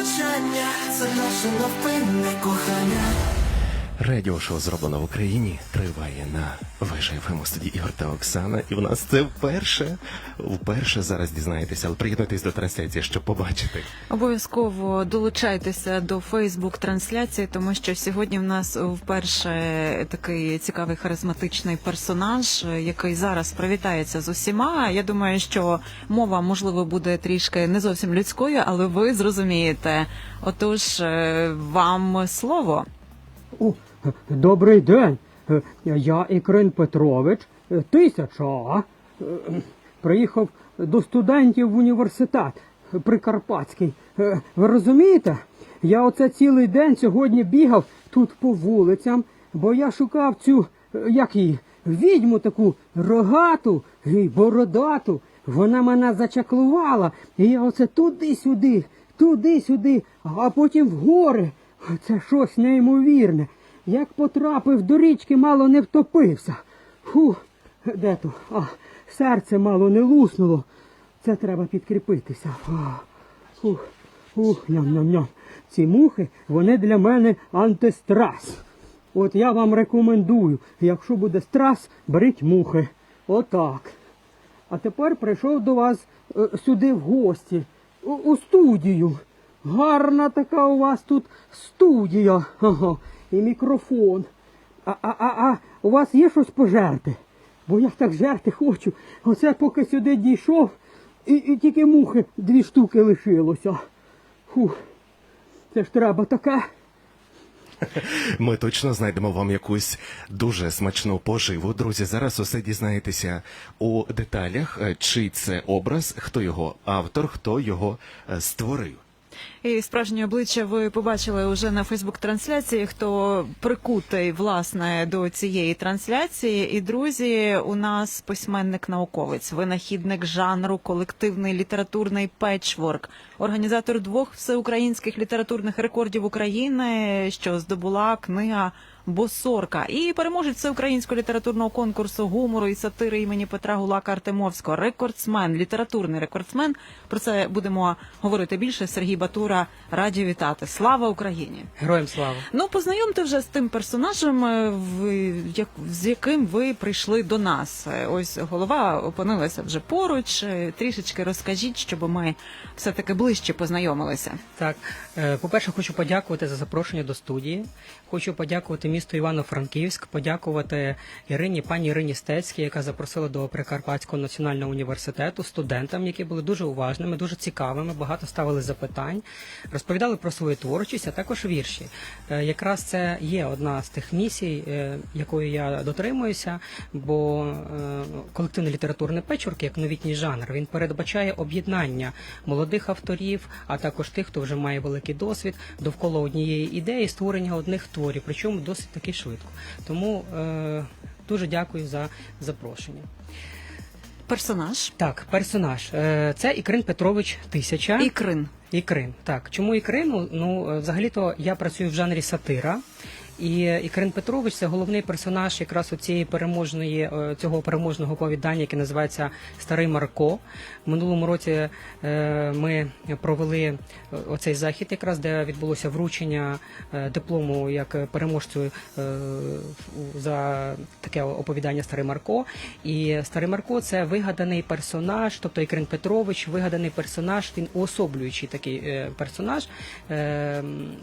влучання, це наше невпинне кохання. Радіошоу зроблено в Україні триває на вежі ФМ у студії Ігор та Оксана. І в нас це вперше, вперше зараз дізнаєтеся, але приєднуйтесь до трансляції, щоб побачити. Обов'язково долучайтеся до Фейсбук трансляції, тому що сьогодні в нас вперше такий цікавий харизматичний персонаж, який зараз привітається з усіма. Я думаю, що мова можливо буде трішки не зовсім людською, але ви зрозумієте. Отож, е, вам слово. О, добрий день. Я Ікрин Петрович, тисяча. Приїхав до студентів в університет Прикарпатський. Ви розумієте? Я оце цілий день сьогодні бігав тут по вулицям, бо я шукав цю, як її, відьму таку рогату і бородату. Вона мене зачаклувала. І я оце туди-сюди, туди-сюди, а потім в гори. Це щось неймовірне. Як потрапив до річки, мало не втопився. Фу, де то? А, серце мало не луснуло. Це треба підкріпитися. Фух, фух, ням-ням-ням. Ці мухи, вони для мене антистрес. От я вам рекомендую, якщо буде стрес, беріть мухи. Отак. А тепер прийшов до вас е, сюди в гості, у, у студію. Гарна така у вас тут студія. Ага. І мікрофон. А, а, а, а у вас є щось пожерти? Бо я так жерти хочу. Оце поки сюди дійшов, і, і тільки мухи дві штуки лишилося. Фух. Це ж треба таке. Ми точно знайдемо вам якусь дуже смачну поживу. Друзі, зараз усе дізнаєтеся у деталях, е, чий це образ, хто його автор, хто його е, створив. І справжнє обличчя ви побачили уже на Фейсбук-трансляції, хто прикутий власне до цієї трансляції. І друзі, у нас письменник-науковець, винахідник жанру, колективний літературний печворк, організатор двох всеукраїнських літературних рекордів України, що здобула книга. Босорка і переможець всеукраїнського літературного конкурсу гумору і сатири імені Петра Гулака Артемовського, рекордсмен, літературний рекордсмен. Про це будемо говорити більше. Сергій Батура раді вітати. Слава Україні! Героям слава. Ну, познайомте вже з тим персонажем, е, в, як, з яким ви прийшли до нас. Е, Ось голова опинилася вже поруч. Е, Трішечки розкажіть, щоб ми все таки ближче познайомилися. Так, е, по-перше, хочу подякувати за запрошення до студії. Хочу подякувати місту Івано-Франківськ, подякувати Ірині, пані Ірині Стецькій, яка запросила до Прикарпатського національного університету студентам, які були дуже уважними, дуже цікавими, багато ставили запитань, розповідали про свою творчість, а також вірші. Е, Якраз це є одна з тих місій, е, якої я дотримуюся, бо е, колективний літературний печурк, як новітній жанр, він передбачає об'єднання молодих авторів, а також тих, хто вже має великий досвід довкола однієї ідеї створення одних творів, причому досить таки швидко. Тому е, дуже дякую за запрошення. Персонаж Так, персонаж. Е, це Ікрин Петрович Тисяча. Ікрин. Ікрин. Так, чому Ікрин? Ну, Ну, е, взагалі-то я працюю в жанрі сатира. І Ікрин Петрович це головний персонаж якраз у цієї переможної е, цього переможного оповідання, яке називається Старий Марко. Минулому році е, ми провели е, оцей захід, якраз де відбулося вручення диплому як переможцю за таке оповідання Старий Марко. І Старий Марко це вигаданий персонаж, тобто Ікрин Петрович, вигаданий персонаж, він уособлюючий такий персонаж,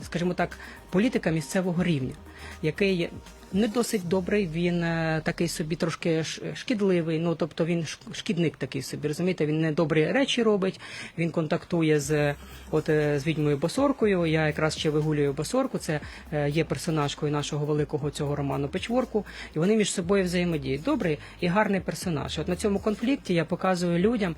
скажімо так, політика місцевого рівня, який не досить добрий, він е, такий собі трошки шкідливий, ну тобто він шкідник такий собі, розумієте, він не добрі речі робить, він контактує з от е, з відьмою Босоркою. Я якраз ще вигулюю Босорку. Це е, є персонажкою нашого великого цього роману Печворку, і вони між собою взаємодіють. Добрий і гарний персонаж. От на цьому конфлікті я показую людям,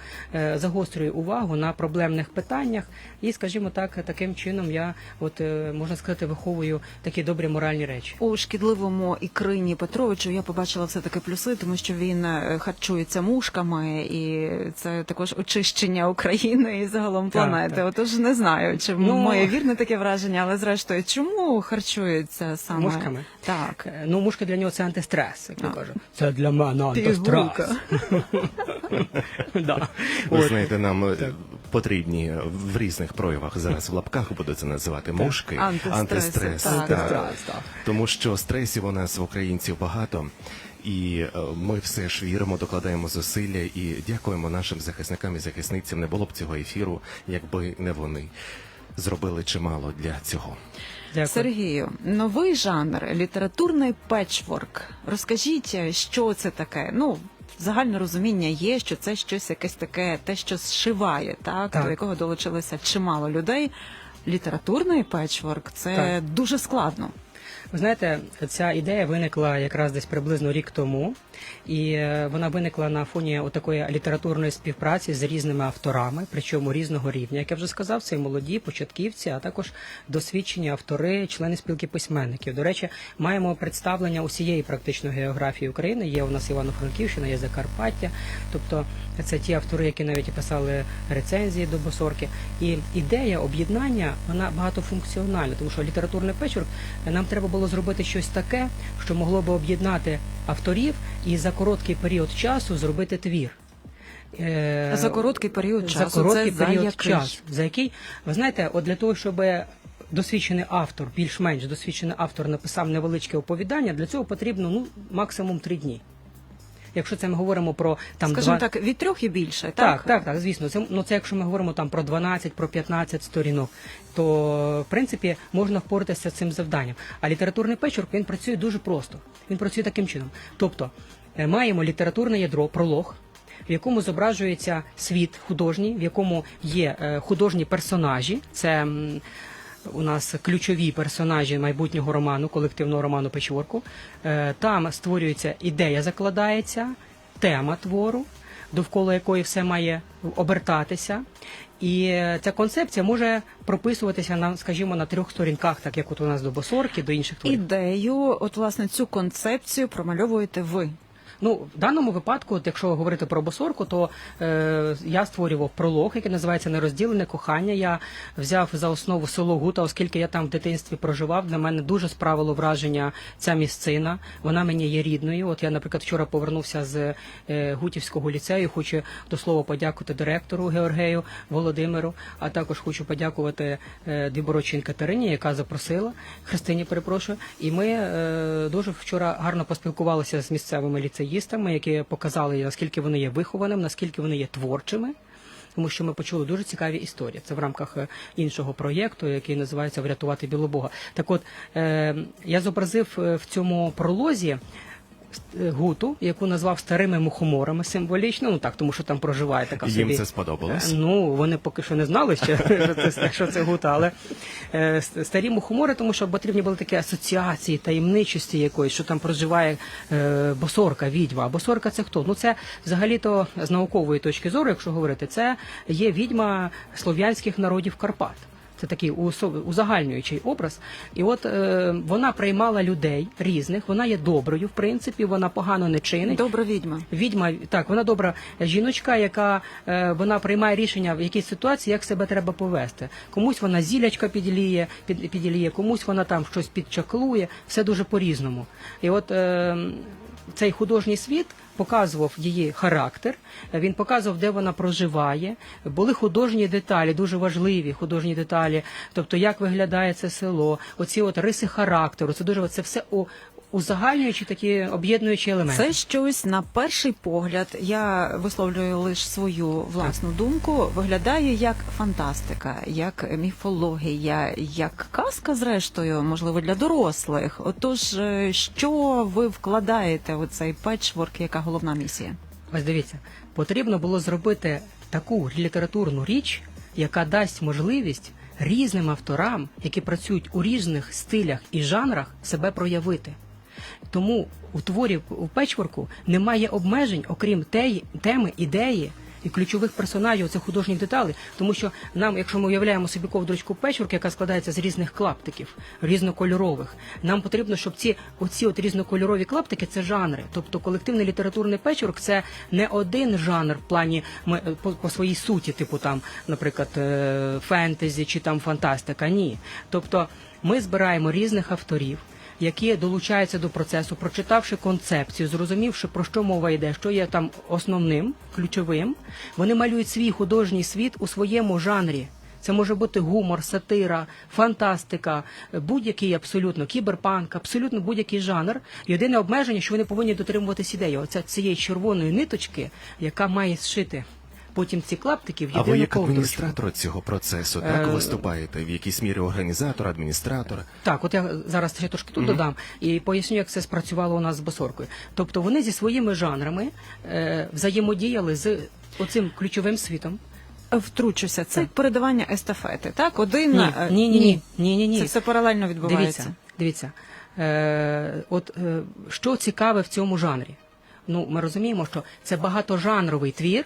загострюю увагу на проблемних питаннях, і, скажімо так, таким чином я, от можна сказати, виховую такі добрі моральні речі. У шкідливому Ікрині Петровичу я побачила все таки плюси, тому що він е, харчується мушками, і це також очищення України і загалом планети. так. Отож не знаю, чи Ну, моє вірне таке враження, але зрештою, чому харчується саме Мушками? Так. Е, Ну, мушка для нього це антистрес, як я кажу. Це для мене антистрес. Ви знаєте, нам е, потрібні в різних проявах. Зараз в лапках буду це називати мушки. Антистрес, так. так. Тому що стресів у нас в українців багато. І е, ми все ж віримо, докладаємо зусилля і дякуємо нашим захисникам і захисницям. Не було б цього ефіру, якби не вони зробили чимало для цього. Дякую. Сергію, новий жанр літературний печворк. Розкажіть, що це таке? Ну, загальне розуміння є, що це щось якесь таке, те, що зшиває, так, Так. до якого долучилося чимало людей. Літературний печворк це Так. дуже складно. Ви знаєте, ця ідея виникла якраз десь приблизно рік тому, і е, вона виникла на фоні такої літературної співпраці з різними авторами, причому різного рівня. Як я вже сказав, це і молоді початківці, а також досвідчені автори, члени спілки письменників. До речі, маємо представлення усієї практично географії України. Є у нас Івано-Франківщина, є Закарпаття, тобто це ті автори, які навіть писали рецензії до Босорки. І ідея об'єднання вона багатофункціональна, тому що літературний печорк нам треба було зробити щось таке, що могло би об'єднати авторів і за короткий період часу зробити твір. Е, За короткий період часу. за короткий це за період який? часу, за який ви знаєте, от для того, щоб досвідчений автор, більш-менш досвідчений автор написав невеличке оповідання, для цього потрібно ну максимум три дні. Якщо це ми говоримо про там Скажімо два... так, від трьох і більше, так? Так, так, так, звісно. Це ну це якщо ми говоримо там про 12, про 15 сторінок, то в принципі можна впоратися з цим завданням. А літературний печорк він працює дуже просто. Він працює таким чином. Тобто маємо літературне ядро, пролог. В якому зображується світ художній, в якому є е, художні персонажі, це у нас ключові персонажі майбутнього роману, колективного роману Печворку. Е, Там створюється ідея, закладається, тема твору, довкола якої все має обертатися. І е, ця концепція може прописуватися на, скажімо, на трьох сторінках, так як от у нас до Босорки, до інших творів. Ідею, от власне цю концепцію промальовуєте ви. Ну, в даному випадку, от якщо говорити про босорку, то е, я створював пролог, який називається Нерозділене кохання. Я взяв за основу село Гута, оскільки я там в дитинстві проживав. Для мене дуже справило враження ця місцина. Вона мені є рідною. От я, наприклад, вчора повернувся з е, Гутівського ліцею. Хочу до слова подякувати директору Георгею Володимиру, а також хочу подякувати е, Діборочій Катерині, яка запросила Христині. Перепрошую. І ми е, дуже вчора гарно поспілкувалися з місцевими ліцеїстами, які показали, наскільки вони є вихованими, наскільки вони є творчими. Тому що ми почули дуже цікаві історії. Це в рамках е, іншого проєкту, який називається Врятувати Білобога. Так от е, я зобразив е, в цьому пролозі гуту, яку назвав старими мухоморами символічно. Ну так, тому що там проживає така Їм це сподобалось? Е, Ну, вони поки що не знали ще, що це, що це гута, але е, старі мухомори, тому що потрібні були такі асоціації, таємничості якоїсь, що там проживає е, босорка, відьма. А босорка це хто? Ну це взагалі-то з наукової точки зору, якщо говорити, це є відьма слов'янських народів Карпат. Це такий узагальнюючий образ. І от е, вона приймала людей різних, вона є доброю, в принципі, вона погано не чинить. Добра відьма. Відьма, так, вона добра жіночка, яка е, вона приймає рішення в якійсь ситуації, як себе треба повести. Комусь вона зілячка підліє, під, підліє, комусь вона там щось підчаклує, все дуже по-різному. І от е, цей художній світ показував її характер, він показував, де вона проживає. Були художні деталі, дуже важливі художні деталі. Тобто, як виглядає це село, оці от риси характеру. Це дуже це все узагальнюючі такі об'єднуючі елементи. Це щось на перший погляд. Я висловлюю лише свою власну думку. Виглядає як фантастика, як міфологія, як казка, зрештою, можливо, для дорослих. Отож, е, що ви вкладаєте у цей печворк, яка головна місія? Ось дивіться, потрібно було зробити таку літературну річ, яка дасть можливість різним авторам, які працюють у різних стилях і жанрах, себе проявити. Тому у творі у печворку немає обмежень, окрім теї, теми, ідеї і ключових персонажів цих художніх деталей. Тому що нам, якщо ми уявляємо собі ковдрочку печворк, яка складається з різних клаптиків, різнокольорових, нам потрібно, щоб ці оці от різнокольорові клаптики це жанри. Тобто колективний літературний печворк це не один жанр в плані ми- по, по своїй суті, типу там, наприклад, е, фентезі чи там фантастика. Ні. Тобто ми збираємо різних авторів які долучаються до процесу, прочитавши концепцію, зрозумівши про що мова йде, що є там основним, ключовим, вони малюють свій художній світ у своєму жанрі. Це може бути гумор, сатира, фантастика, будь-який абсолютно кіберпанк, абсолютно будь-який жанр. Єдине обмеження, що вони повинні дотримуватись ідеї. Оце цієї червоної ниточки, яка має зшити потім ці клаптики в А єдину ви як ковдрочку. адміністратор цього процесу, так Е, виступаєте в якійсь мірі організатор, адміністратор? Так, от я зараз ще трошки тут додам і поясню, як це спрацювало у нас з босоркою. Тобто вони зі своїми жанрами е, взаємодіяли з оцим ключовим світом. Втручуся. Це передавання естафети. Так, один Ні, е, ні, ні, ні, ні, ні, ні. Це все паралельно відбувається. Дивіться, дивіться. Е, от е, що цікаве в цьому жанрі? Ну, ми розуміємо, що це багатожанровий твір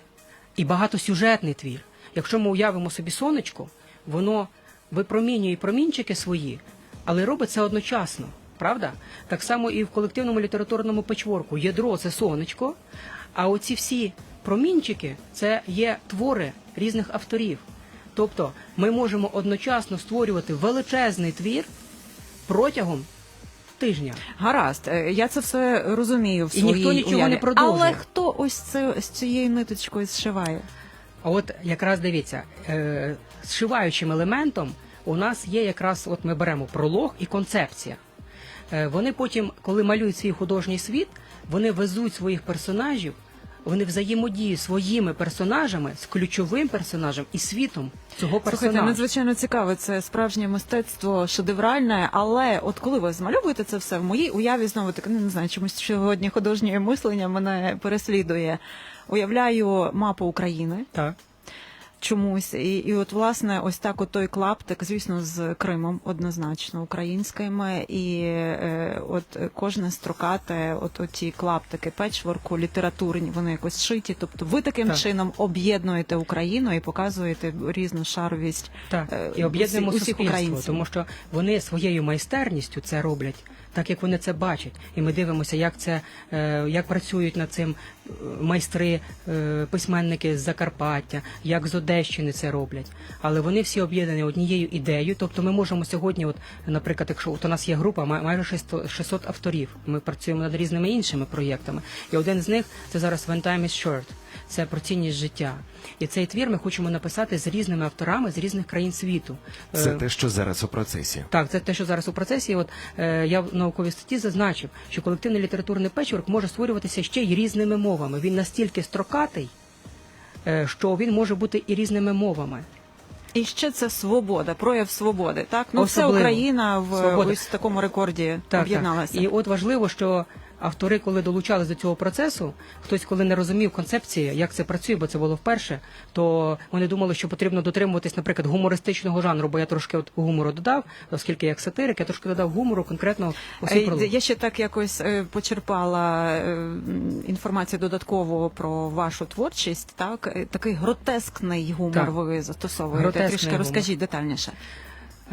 і багатосюжетний твір. Якщо ми уявимо собі сонечко, воно випромінює промінчики свої, але робить це одночасно. Правда? Так само і в колективному літературному печворку. Ядро це сонечко, а оці всі промінчики це є твори різних авторів. Тобто ми можемо одночасно створювати величезний твір протягом тижня. Гаразд, е, я це все розумію в І своїй ніхто нічого уяві. не продовжує. Але хто ось це з цією ниточкою зшиває? А от якраз дивіться, е, зшиваючим елементом у нас є якраз, от ми беремо пролог і концепція. Е, вони потім, коли малюють свій художній світ, вони везуть своїх персонажів, вони взаємодіють своїми персонажами з ключовим персонажем і світом цього Слухайте, надзвичайно цікаво. Це справжнє мистецтво шедевральне. Але от коли ви змальовуєте це все в моїй уяві, знову таки ну, не знаю, чомусь сьогодні художнє мислення мене переслідує. Уявляю мапу України Так. Чомусь, і, і от власне ось так от той клаптик, звісно, з Кримом однозначно українським, і е, от кожне строкате, от оті клаптики печворку, літературні, вони якось шиті. Тобто ви таким Так. чином об'єднуєте Україну і показуєте різну шаровість Так, е, і об'єднуємо усіх українців. тому що вони своєю майстерністю це роблять, так як вони це бачать. І ми дивимося, як це е, як працюють над цим е, майстри, е, письменники з Закарпаття, як з Одещини це роблять. Але вони всі об'єднані однією ідеєю. Тобто, ми можемо сьогодні, от, наприклад, якщо от у нас є група, май- майже 600 600 авторів. Ми працюємо над різними іншими проєктами. І один з них це зараз When Time is Short. Це про цінність життя. І цей твір ми хочемо написати з різними авторами з різних країн світу. Це Е, те, що зараз у процесі. так, це те, що зараз у процесі. От е, я в науковій статті зазначив, що колективний літературний печворк може створюватися ще й різними мовами. Він настільки строкатий, е, що він може бути і різними мовами. І ще це свобода, прояв свободи. Так, ну Особливо. Україна в Свобода. ось такому рекорді Так, об'єдналася. так. І от важливо, що автори, коли долучались до цього процесу, хтось, коли не розумів концепції, як це працює, бо це було вперше, то вони думали, що потрібно дотримуватись, наприклад, гумористичного жанру, бо я трошки от гумору додав, оскільки як сатирик, я трошки додав гумору конкретно у Е. Я ще так якось е, почерпала е, інформацію додатково про вашу творчість. Так, такий гротескний гумор Так. ви застосовуєте. Гротескний Трішки гумор. розкажіть детальніше.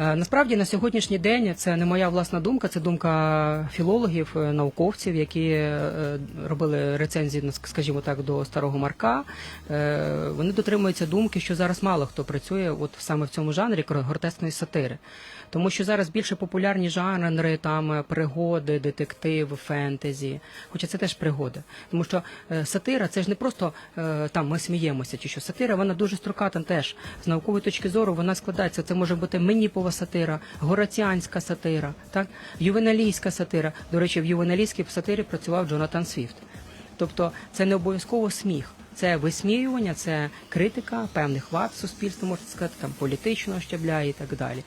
Е, Насправді на сьогоднішній день це не моя власна думка, це думка філологів, е, науковців, які е, робили рецензії, скажімо так, до старого Марка. Вони дотримуються думки, що зараз мало хто працює от саме в цьому жанрі гротескної сатири. Тому що зараз більше популярні жанри, там е, пригоди, детектив, фентезі. Хоча це теж пригоди. Тому що е, сатира це ж не просто е, там ми сміємося, чи що сатира, вона дуже строката теж. З наукової точки зору вона складається. Це може бути меніпова сатира, гораціанська сатира, так, ювеналійська сатира. До речі, в ювеналійській сатирі працював Джонатан Свіфт. Тобто це не обов'язково сміх. Це висміювання, це критика певних вад суспільства, можна сказати, там політичного щабля і так далі.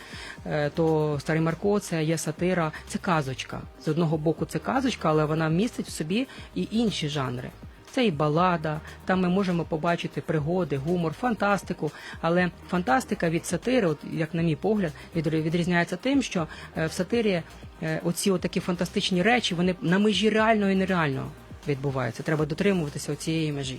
Е, То старий Марко це є сатира, це казочка. З одного боку, це казочка, але вона містить в собі і інші жанри. Це і балада, там ми можемо побачити пригоди, гумор, фантастику. Але фантастика від сатири, от як на мій погляд, відрі- відрізняється тим, що е, в сатирі е, оці такі фантастичні речі, вони на межі реального і нереального відбуваються. Треба дотримуватися цієї межі.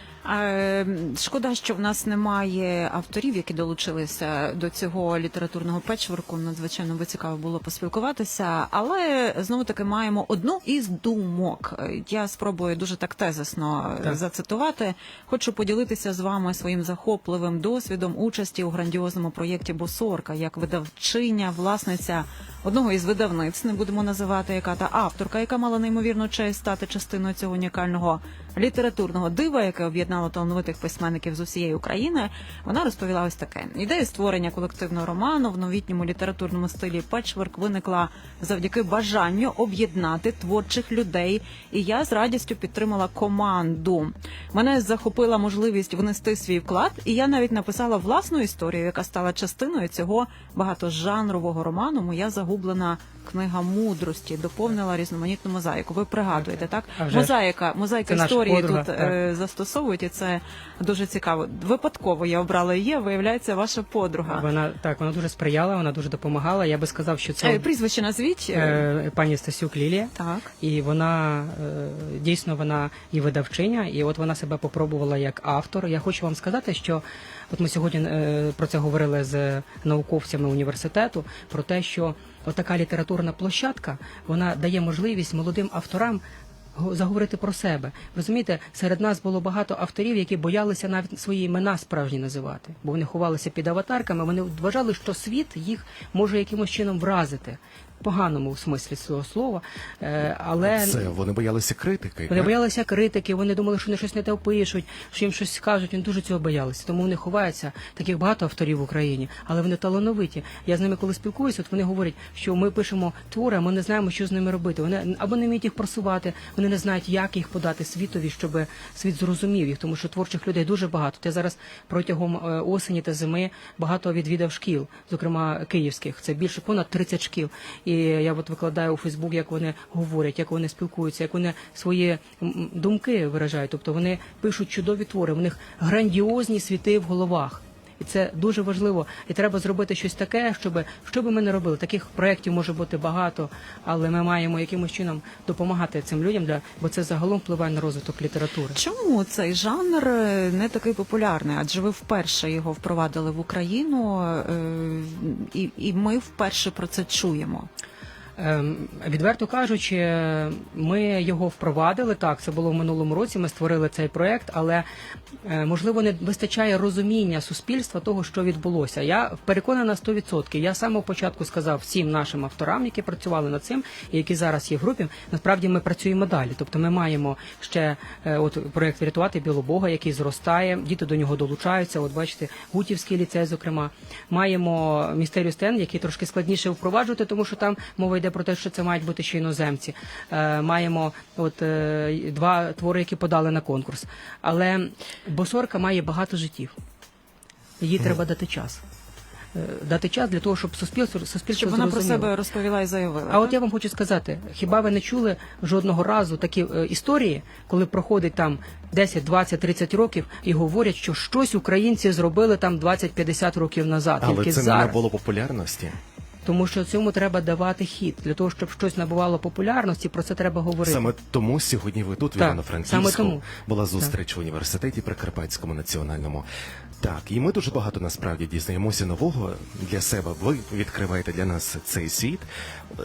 Е, Шкода, що в нас немає авторів, які долучилися до цього літературного печворку. Надзвичайно би цікаво було поспілкуватися, але знову таки маємо одну із думок. Я спробую дуже так тезисно е, Так. зацитувати. Хочу поділитися з вами своїм захопливим досвідом участі у грандіозному проєкті Босорка як видавчиня, власниця одного із видавництв, не будемо називати, яка та авторка, яка мала неймовірну честь стати частиною цього унікального літературного дива, яке об'єднало талановитих письменників з усієї України. Вона розповіла ось таке: ідея створення колективного роману в новітньому літературному стилі печворк виникла завдяки бажанню об'єднати творчих людей. І я з радістю підтримала команду. Мене захопила можливість внести свій вклад, і я навіть написала власну історію, яка стала частиною цього багатожанрового роману. Моя загублена книга мудрості доповнила різноманітну мозаїку. Ви пригадуєте, так? Мозаїка, мозаїка Це історії подруга, тут так. е, застосовують, і це дуже цікаво. Випадково я обрала її, виявляється, ваша подруга. Вона так, вона дуже сприяла, вона дуже допомагала. Я би сказав, що Е, це Прізвище назвіть. Е, е, пані Стасюк Лілія. Так. І вона е, дійсно вона і видавчиня, і от вона себе попробувала як автор. Я хочу вам сказати, що от ми сьогодні е, про це говорили з науковцями університету, про те, що от така літературна площадка вона дає можливість молодим авторам. го- Заговорити про себе розумієте, серед нас було багато авторів, які боялися навіть свої імена справжні називати, бо вони ховалися під аватарками. Вони вважали, що світ їх може якимось чином вразити, в поганому смислі цього слова. Е, але Це вони боялися критики. вони так? боялися критики, вони думали, що вони щось не те пишуть, що їм щось скажуть. Вони дуже цього боялися. Тому вони ховаються. Таких багато авторів в Україні, але вони талановиті. Я з ними коли спілкуюся, от вони говорять, що ми пишемо твори, а ми не знаємо, що з ними робити. Вони або не вміють їх просувати, вони не знають, як їх подати світові, щоб світ зрозумів їх, тому що творчих людей дуже багато. Я зараз протягом е, осені та зими багато відвідав шкіл, зокрема київських. Це більше понад 30 шкіл. І я от викладаю у Фейсбук, як вони говорять, як вони спілкуються, як вони свої думки виражають. Тобто вони пишуть чудові твори. В них грандіозні світи в головах. І це дуже важливо. І треба зробити щось таке, щоб що би ми не робили. Таких проєктів може бути багато, але ми маємо якимось чином допомагати цим людям, для бо це загалом впливає на розвиток літератури. Чому цей жанр е, не такий популярний? Адже ви вперше його впровадили в Україну, е, і, і ми вперше про це чуємо. Ем, Відверто кажучи, ми його впровадили. Так, це було в минулому році. Ми створили цей проект, але е, можливо не вистачає розуміння суспільства того, що відбулося. Я переконана на 100%. Я самого початку сказав всім нашим авторам, які працювали над цим, і які зараз є в групі. Насправді ми працюємо далі. Тобто, ми маємо ще е, от проект врятувати білобога, який зростає. Діти до нього долучаються. От бачите, Гутівський ліцей, зокрема, маємо містерію Стен, який трошки складніше впроваджувати, тому що там мова йде про те, що це мають бути ще іноземці. Е, маємо от е, два твори, які подали на конкурс. Але босорка має багато життів. Їй треба дати час. Е, Дати час для того, щоб суспільство суспільство Щоб вона про себе розповіла і заявила. А от я вам хочу сказати, хіба ви не чули жодного разу такі е, історії, коли проходить там 10, 20, 30 років і говорять, що щось українці зробили там 20-50 років назад, Але тільки це не зараз. набуло популярності. Тому що цьому треба давати хід для того, щоб щось набувало популярності. Про це треба говорити. Саме тому сьогодні ви тут, в Івано-Франківському була зустріч в університеті Прикарпатському національному. Так, і ми дуже багато насправді дізнаємося нового для себе. Ви відкриваєте для нас цей світ.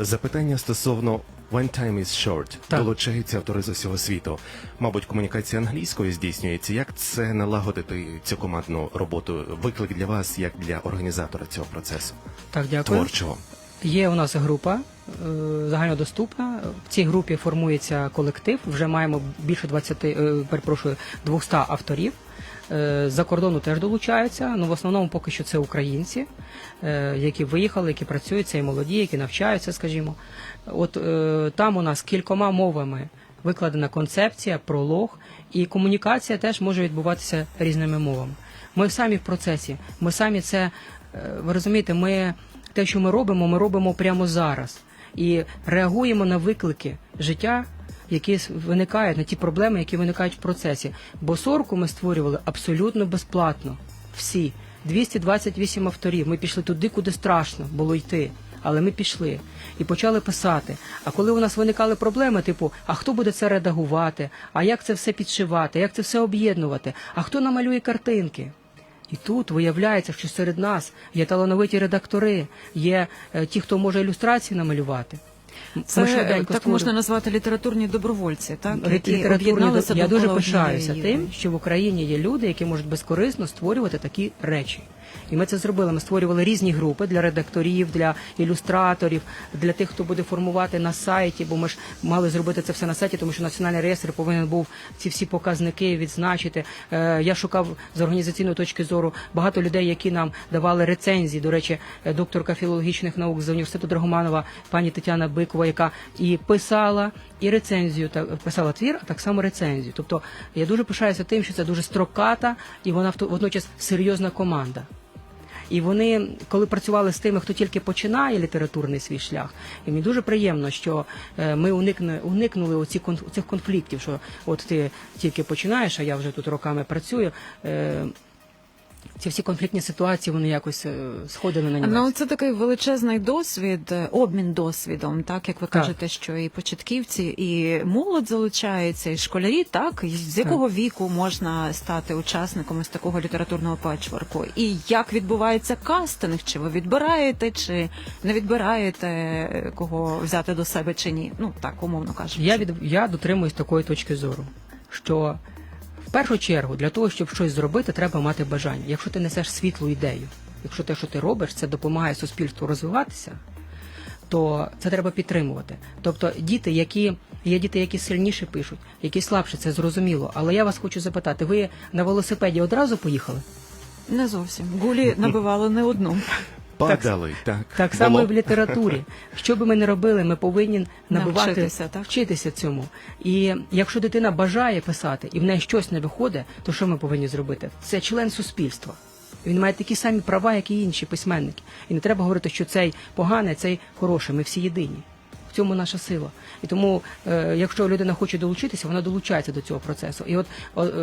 Запитання стосовно When time is short Так. долучаються автори з усього світу. Мабуть, комунікація англійською здійснюється. Як це налагодити цю командну роботу? Виклик для вас, як для організатора цього процесу Так, дякую. творчого. Є у нас група е, загальнодоступна. В цій групі формується колектив. Вже маємо більше 20, е, перепрошую, 200 авторів. Е, За кордону теж долучаються. Ну в основному поки що це українці, е, які виїхали, які працюють, це і молоді, які навчаються, скажімо. От е, там у нас кількома мовами викладена концепція, пролог, і комунікація теж може відбуватися різними мовами. Ми самі в процесі. Ми самі це е, ви розумієте, ми те, що ми робимо, ми робимо прямо зараз і реагуємо на виклики життя, які виникають на ті проблеми, які виникають в процесі. Бо сорку ми створювали абсолютно безплатно. Всі 228 авторів. Ми пішли туди, куди страшно було йти. Але ми пішли і почали писати. А коли у нас виникали проблеми, типу, а хто буде це редагувати, а як це все підшивати, як це все об'єднувати, а хто намалює картинки? І тут виявляється, що серед нас є талановиті редактори, є е, ті, хто може ілюстрації намалювати. Це ми так створюємо. можна назвати літературні добровольці, так які об'єдналися до- я дуже пишаюся тим, що в Україні є люди, які можуть безкорисно створювати такі речі. І ми це зробили. Ми створювали різні групи для редакторів, для ілюстраторів, для тих, хто буде формувати на сайті. Бо ми ж мали зробити це все на сайті, тому що національний реєстр повинен був ці всі показники відзначити. Е, я шукав з організаційної точки зору багато людей, які нам давали рецензії. До речі, е, докторка філологічних наук з університету Драгоманова, пані Тетяна Бикова, яка і писала, і рецензію писала твір, а так само рецензію. Тобто я дуже пишаюся тим, що це дуже строката і вона водночас серйозна команда. І вони, коли працювали з тими, хто тільки починає літературний свій шлях, і мені дуже приємно, що е, ми уникне, уникнули оці цих конфліктів, що от ти тільки починаєш, а я вже тут роками працюю. Ці всі конфліктні ситуації вони якось е, сходили на нього. Ну, це такий величезний досвід, е, обмін досвідом, так як ви Так. кажете, що і початківці, і молодь залучається, і школярі, так і з якого віку можна стати учасником із такого літературного патчворку? І як відбувається кастинг? Чи ви відбираєте, чи не відбираєте е, кого взяти до себе чи ні? Ну так умовно кажучи. Я від я дотримуюсь такої точки зору, що першу чергу для того, щоб щось зробити, треба мати бажання. Якщо ти несеш світлу ідею, якщо те, що ти робиш, це допомагає суспільству розвиватися, то це треба підтримувати. Тобто діти, які є діти, які сильніше пишуть, які слабше, це зрозуміло. Але я вас хочу запитати: ви на велосипеді одразу поїхали? Не зовсім гулі набивали не одну. Падали, так. Так само і в літературі. Що би ми не робили, ми повинні набувати Навчитися, так? вчитися цьому. І якщо дитина бажає писати і в неї щось не виходить, то що ми повинні зробити? Це член суспільства. Він має такі самі права, як і інші письменники. І не треба говорити, що цей поганий, цей хороший. Ми всі єдині. В цьому наша сила. І тому, е, якщо людина хоче долучитися, вона долучається до цього процесу. І от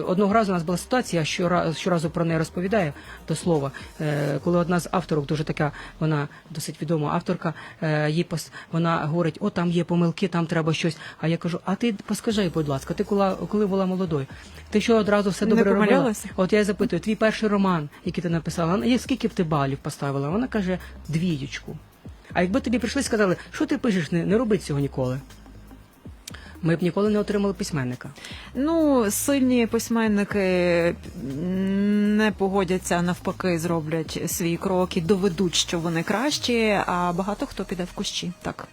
одного разу у нас була ситуація, я щора- щоразу про неї розповідаю до слова, е, коли одна з авторок, дуже така, вона досить відома авторка, е, їй пос, вона говорить, о, там є помилки, там треба щось. А я кажу, а ти поскажи, будь ласка, ти коли, коли була молодою, ти що одразу все Не добре робила? От я її запитую, твій перший роман, який ти написала, «Ну, є скільки б ти балів поставила? Вона каже, двієчку. А якби тобі прийшли і сказали, що ти пишеш, не, не роби цього ніколи. Ми б ніколи не отримали письменника. Ну, сильні письменники не погодяться, навпаки, зроблять свій крок і доведуть, що вони кращі, а багато хто піде в кущі. Так.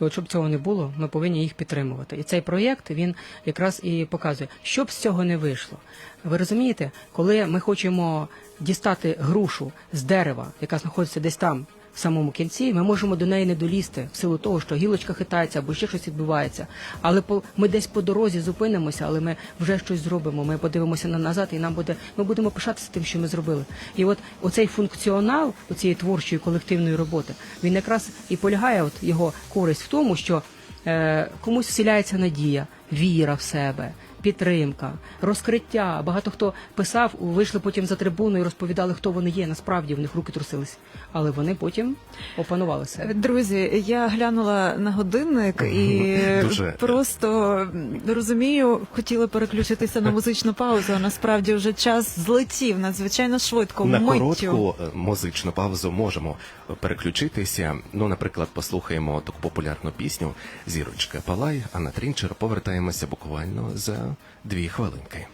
І от щоб цього не було, ми повинні їх підтримувати. І цей проєкт він якраз і показує, що б з цього не вийшло. Ви розумієте, коли ми хочемо дістати грушу з дерева, яка знаходиться десь там. В самому кінці ми можемо до неї не долізти в силу того, що гілочка хитається або ще щось відбувається. Але по ми десь по дорозі зупинимося, але ми вже щось зробимо. Ми подивимося на назад, і нам буде ми будемо пишатися тим, що ми зробили. І от оцей функціонал цієї творчої колективної роботи він якраз і полягає, от його користь в тому, що е, комусь вселяється надія, віра в себе. Підтримка, розкриття. Багато хто писав, вийшли потім за трибуну і розповідали, хто вони є. Насправді в них руки трусились, але вони потім опанували себе. Друзі, я глянула на годинник і Дуже. просто розумію, хотіла переключитися на музичну паузу. а Насправді вже час злетів надзвичайно швидко. На миттю. коротку музичну паузу можемо переключитися. Ну, наприклад, послухаємо таку популярну пісню Зірочка Палай, Анна Трінчер. Повертаємося буквально за дві хвилинки.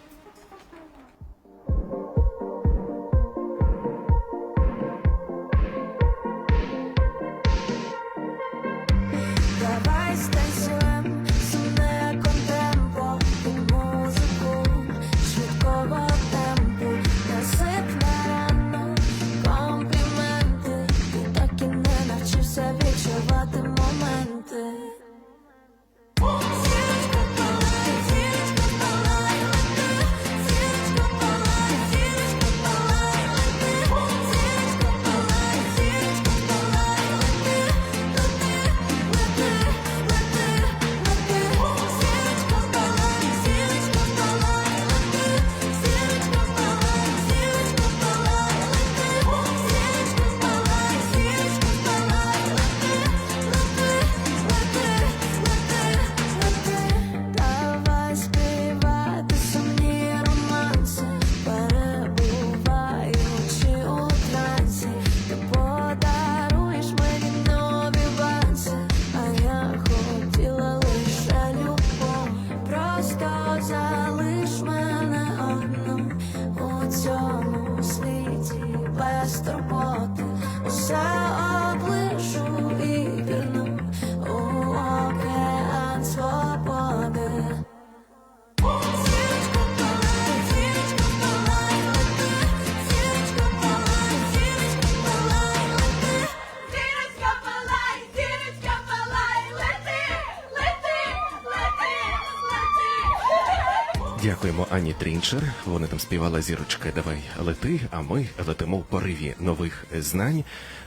Дякуємо Ані Трінчер. Вони там співала зірочка Давай лети. А ми летимо в пориві нових знань,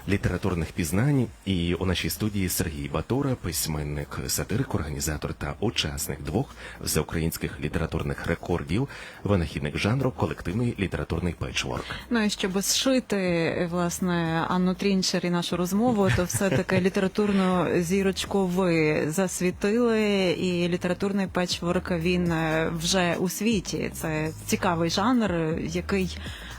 літературних пізнань. І у нашій студії Сергій Батура, письменник, сатирик, організатор та учасник двох всеукраїнських літературних рекордів, винахідник жанру колективний літературний печворк. Ну і щоб зшити власне Анну Трінчер і нашу розмову, то все таки літературну зірочку ви засвітили, і літературний печворк він е, вже у світі. Це цікавий жанр, який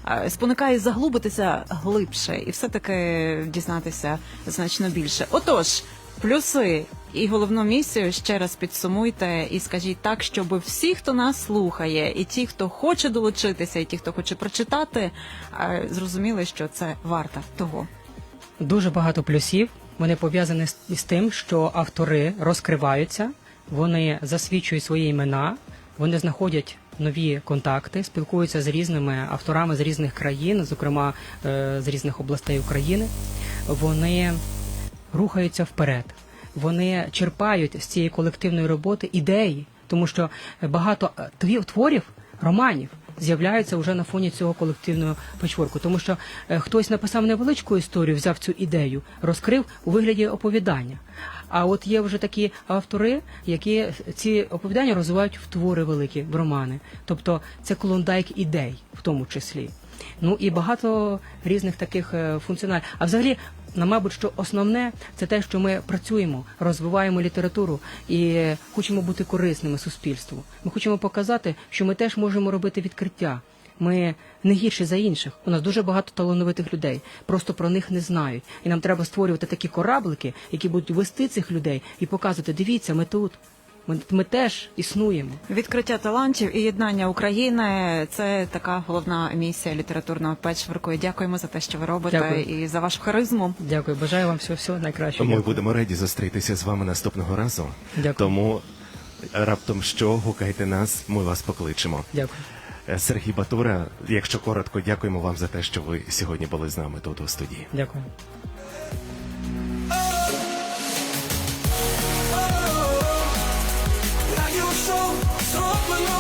е, спонукає заглубитися глибше і все таки дізнатися значно більше. Отож. Плюси і головну місію ще раз підсумуйте і скажіть так, щоб всі, хто нас слухає, і ті, хто хоче долучитися, і ті, хто хоче прочитати, е, зрозуміли, що це варто того. Дуже багато плюсів. Вони пов'язані з тим, що автори розкриваються, вони засвідчують свої імена, вони знаходять нові контакти, спілкуються з різними авторами з різних країн, зокрема е, з різних областей України. Вони рухаються вперед. Вони черпають з цієї колективної роботи ідеї, тому що багато е, творів, романів з'являються вже на фоні цього колективного печворку. Тому що е, хтось написав невеличку історію, взяв цю ідею, розкрив у вигляді оповідання. А от є вже такі автори, які ці оповідання розвивають в твори великі, в романи. Тобто це клондайк ідей, в тому числі. Ну і багато різних таких е, функціоналів. А взагалі, на мабуть, що основне це те, що ми працюємо, розвиваємо літературу і хочемо бути корисними суспільству. Ми хочемо показати, що ми теж можемо робити відкриття. Ми не гірші за інших. У нас дуже багато талановитих людей. Просто про них не знають. І нам треба створювати такі кораблики, які будуть вести цих людей і показувати: дивіться, ми тут. Ми, ми теж існуємо. Відкриття талантів і єднання України це така головна місія літературного печворку. І дякуємо за те, що ви робите, Дякую. і за вашу харизму. Дякую, бажаю вам всього, всього найкращого. Ми Дякую. будемо раді зустрітися з вами наступного разу. Дякую. Тому раптом що гукайте нас, ми вас покличемо. Дякую. Е, Сергій Батура. Якщо коротко, дякуємо вам за те, що ви сьогодні були з нами тут у студії. Дякую. Зроблено.